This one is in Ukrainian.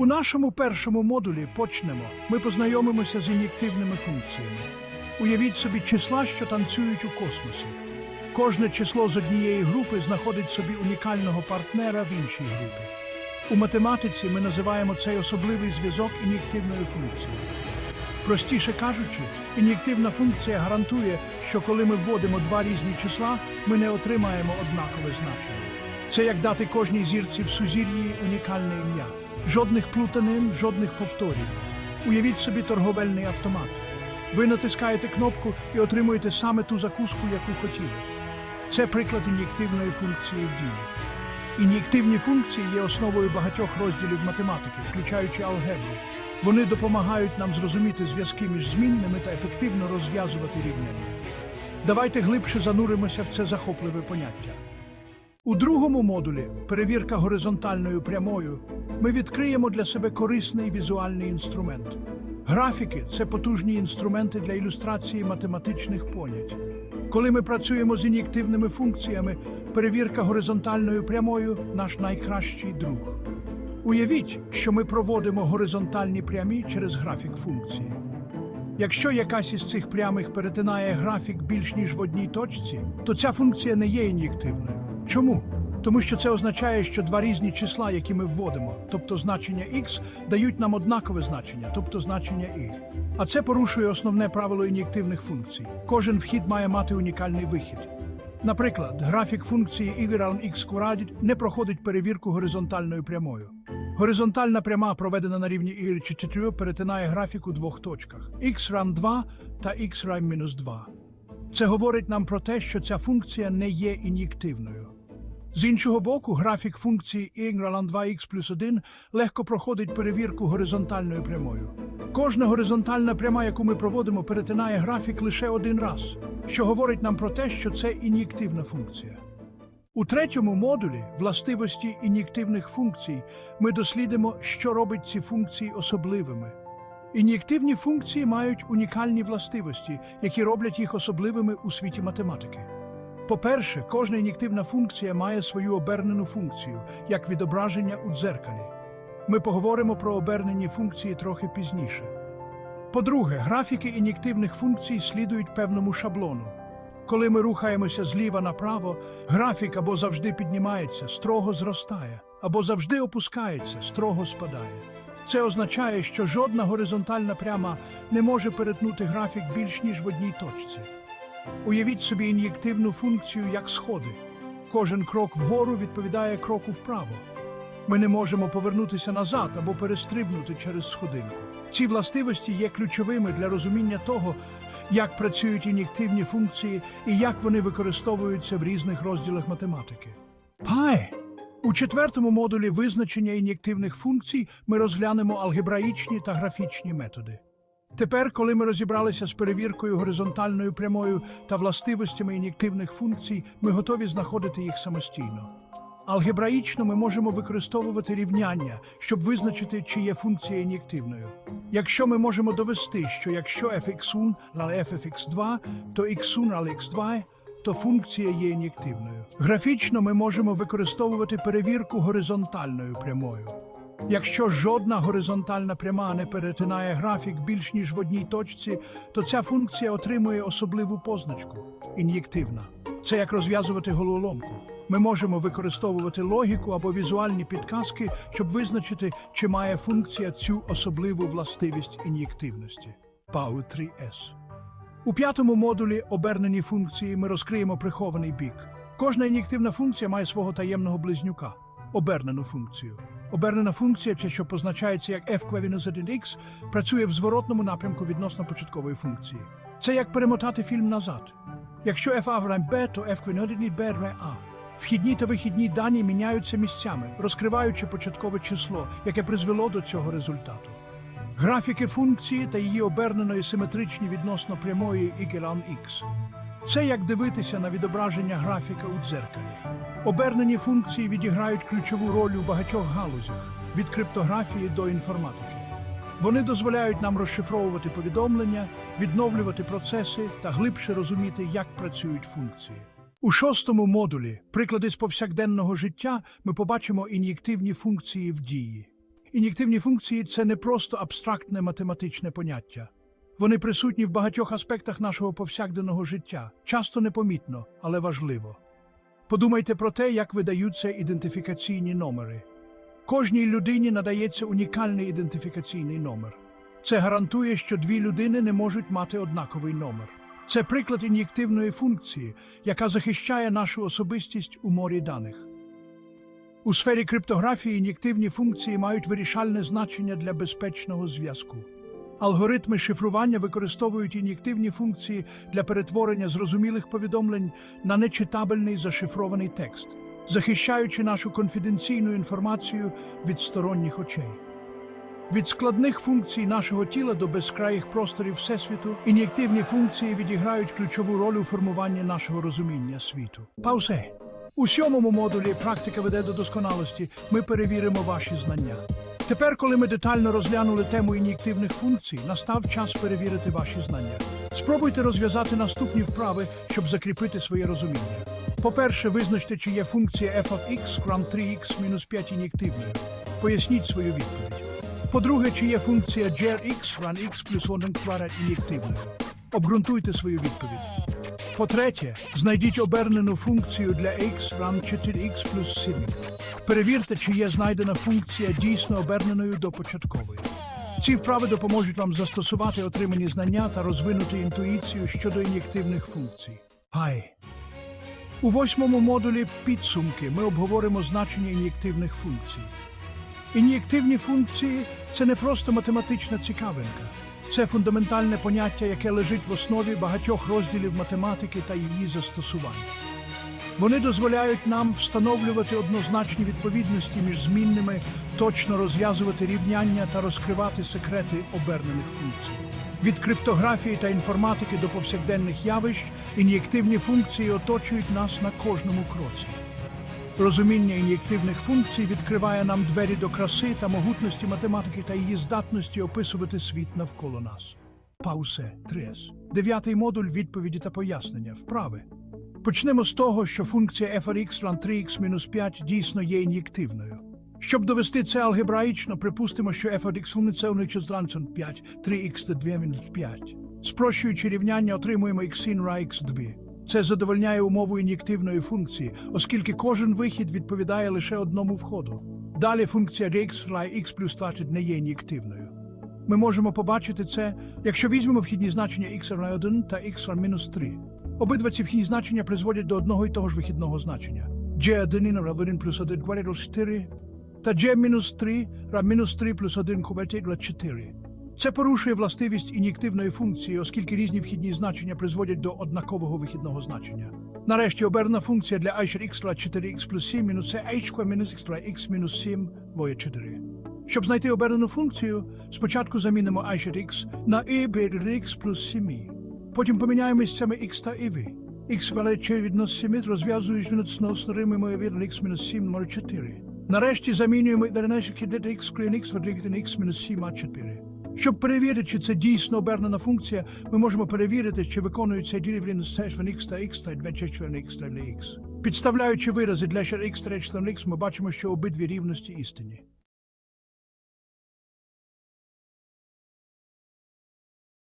У нашому першому модулі почнемо. Ми познайомимося з ін'єктивними функціями. Уявіть собі числа, що танцюють у космосі. Кожне число з однієї групи знаходить собі унікального партнера в іншій групі. У математиці ми називаємо цей особливий зв'язок ін'єктивною функцією. Простіше кажучи, ін'єктивна функція гарантує, що коли ми вводимо два різні числа, ми не отримаємо однакове значення. Це як дати кожній зірці в сузір'ї унікальне ім'я. Жодних плутанин, жодних повторів. Уявіть собі торговельний автомат. Ви натискаєте кнопку і отримуєте саме ту закуску, яку хотіли. Це приклад ін'єктивної функції в дії. Ін'єктивні функції є основою багатьох розділів математики, включаючи алгебру. Вони допомагають нам зрозуміти зв'язки між змінними та ефективно розв'язувати рівняння. Давайте глибше зануримося в це захопливе поняття. У другому модулі перевірка горизонтальною прямою ми відкриємо для себе корисний візуальний інструмент. Графіки це потужні інструменти для ілюстрації математичних понять. Коли ми працюємо з ін'єктивними функціями, перевірка горизонтальною прямою наш найкращий друг. Уявіть, що ми проводимо горизонтальні прямі через графік функції. Якщо якась із цих прямих перетинає графік більш ніж в одній точці, то ця функція не є ін'єктивною. Чому? Тому що це означає, що два різні числа, які ми вводимо, тобто значення x, дають нам однакове значення, тобто значення y. А це порушує основне правило ін'єктивних функцій. Кожен вхід має мати унікальний вихід. Наприклад, графік функції y равен x квадраті не проходить перевірку горизонтальною прямою. Горизонтальна пряма, проведена на рівні y 4, перетинає графік у двох точках x равен 2 та x равен мінус 2. Це говорить нам про те, що ця функція не є ін'єктивною. З іншого боку, графік функції равен 2x плюс 1 легко проходить перевірку горизонтальною прямою. Кожна горизонтальна пряма, яку ми проводимо, перетинає графік лише один раз, що говорить нам про те, що це ін'єктивна функція. У третьому модулі властивості ін'єктивних функцій ми дослідимо, що робить ці функції особливими. Ін'єктивні функції мають унікальні властивості, які роблять їх особливими у світі математики. По-перше, кожна ін'єктивна функція має свою обернену функцію, як відображення у дзеркалі. Ми поговоримо про обернені функції трохи пізніше. По-друге, графіки ін'єктивних функцій слідують певному шаблону. Коли ми рухаємося зліва направо, графік або завжди піднімається, строго зростає, або завжди опускається, строго спадає. Це означає, що жодна горизонтальна пряма не може перетнути графік більш ніж в одній точці. Уявіть собі ін'єктивну функцію як сходи. Кожен крок вгору відповідає кроку вправо. Ми не можемо повернутися назад або перестрибнути через сходинку. Ці властивості є ключовими для розуміння того, як працюють ін'єктивні функції і як вони використовуються в різних розділах математики. Пай! У четвертому модулі визначення ін'єктивних функцій ми розглянемо алгебраїчні та графічні методи. Тепер, коли ми розібралися з перевіркою горизонтальною прямою та властивостями ін'єктивних функцій, ми готові знаходити їх самостійно. Алгебраїчно ми можемо використовувати рівняння, щоб визначити, чи є функція ін'єктивною. Якщо ми можемо довести, що якщо fx1 равен fx2, то x1 равен x2, то функція є ін'єктивною. Графічно ми можемо використовувати перевірку горизонтальною прямою. Якщо жодна горизонтальна пряма не перетинає графік більш ніж в одній точці, то ця функція отримує особливу позначку ін'єктивна. Це як розв'язувати головоломку. Ми можемо використовувати логіку або візуальні підказки, щоб визначити, чи має функція цю особливу властивість ін'єктивності. PAU 3S. У п'ятому модулі обернені функції ми розкриємо прихований бік. Кожна ін'єктивна функція має свого таємного близнюка обернену функцію. Обернена функція, чи що позначається як f квевінус 1x, працює в зворотному напрямку відносно початкової функції. Це як перемотати фільм назад. Якщо f равен b, то f 1 b равен a. Вхідні та вихідні дані міняються місцями, розкриваючи початкове число, яке призвело до цього результату. Графіки функції та її оберненої симетричні відносно прямої равен x. Це як дивитися на відображення графіка у дзеркалі. Обернені функції відіграють ключову роль у багатьох галузях від криптографії до інформатики. Вони дозволяють нам розшифровувати повідомлення, відновлювати процеси та глибше розуміти, як працюють функції. У шостому модулі, приклади з повсякденного життя, ми побачимо ін'єктивні функції в дії. Ін'єктивні функції це не просто абстрактне математичне поняття. Вони присутні в багатьох аспектах нашого повсякденного життя, часто непомітно, але важливо. Подумайте про те, як видаються ідентифікаційні номери. Кожній людині надається унікальний ідентифікаційний номер. Це гарантує, що дві людини не можуть мати однаковий номер. Це приклад ін'єктивної функції, яка захищає нашу особистість у морі даних. У сфері криптографії ін'єктивні функції мають вирішальне значення для безпечного зв'язку. Алгоритми шифрування використовують ін'єктивні функції для перетворення зрозумілих повідомлень на нечитабельний зашифрований текст, захищаючи нашу конфіденційну інформацію від сторонніх очей. Від складних функцій нашого тіла до безкраїх просторів Всесвіту ін'єктивні функції відіграють ключову роль у формуванні нашого розуміння світу. Паузе. У сьомому модулі практика веде до досконалості. Ми перевіримо ваші знання. Тепер, коли ми детально розглянули тему ін'єктивних функцій, настав час перевірити ваші знання. Спробуйте розв'язати наступні вправи, щоб закріпити своє розуміння. По-перше, визначте, чи є функція f of x крам 3x мінус 5 ін'єктивною. Поясніть свою відповідь. По-друге, чи є функція grx ran x плюс 1 квадрат ін'єктивною. Обґрунтуйте свою відповідь. По-третє, знайдіть обернену функцію для x ran 4x плюс 7. Перевірте, чи є знайдена функція дійсно оберненою до початкової. Ці вправи допоможуть вам застосувати отримані знання та розвинути інтуїцію щодо ін'єктивних функцій. Гай! У восьмому модулі підсумки ми обговоримо значення ін'єктивних функцій. Ін'єктивні функції це не просто математична цікавинка. Це фундаментальне поняття, яке лежить в основі багатьох розділів математики та її застосувань. Вони дозволяють нам встановлювати однозначні відповідності між змінними, точно розв'язувати рівняння та розкривати секрети обернених функцій. Від криптографії та інформатики до повсякденних явищ ін'єктивні функції оточують нас на кожному кроці. Розуміння ін'єктивних функцій відкриває нам двері до краси та могутності математики та її здатності описувати світ навколо нас. Паусе 3С. Дев'ятий модуль відповіді та пояснення. Вправи. Почнемо з того, що функція f of x ran 3x мінус 5 дійсно є ін'єктивною. Щоб довести це алгебраїчно, припустимо, що f функція уничтожить ранцон 5, 3x до 2 мінус 5. Спрощуючи рівняння, отримуємо x in ra x2. Це задовольняє умову ін'єктивної функції, оскільки кожен вихід відповідає лише одному входу. Далі функція x ray x плюс 20 не є ін'єктивною. Ми можемо побачити це, якщо візьмемо вхідні значення x равна 1 та x равна мінус 3. Обидва ці вхідні значення призводять до одного і того ж вихідного значення. g1 равна 1 плюс 1 квадратів 4 та g мінус 3 равна мінус 3 плюс 1 квадратів 4. Це порушує властивість ін'єктивної функції, оскільки різні вхідні значення призводять до однакового вихідного значення. Нарешті оберна функція для ще x равна 4x плюс 7 мінус це h мінус x x мінус 7 воє 4. Щоб знайти обернену функцію, спочатку замінимо x на x плюс 7. Потім поміняємо місцями x та i. x величе від нас 7 розв'язуєш відносно римимо від x мінус 7 може 4. Нарешті замінюємо вернешки для x крім x відрігти x мінус 7 а 4. Щоб перевірити, чи це дійсно обернена функція, ми можемо перевірити, чи виконується дірівлін з x та x та 2 член x та x. Підставляючи вирази для x та x, ми бачимо, що обидві рівності істинні.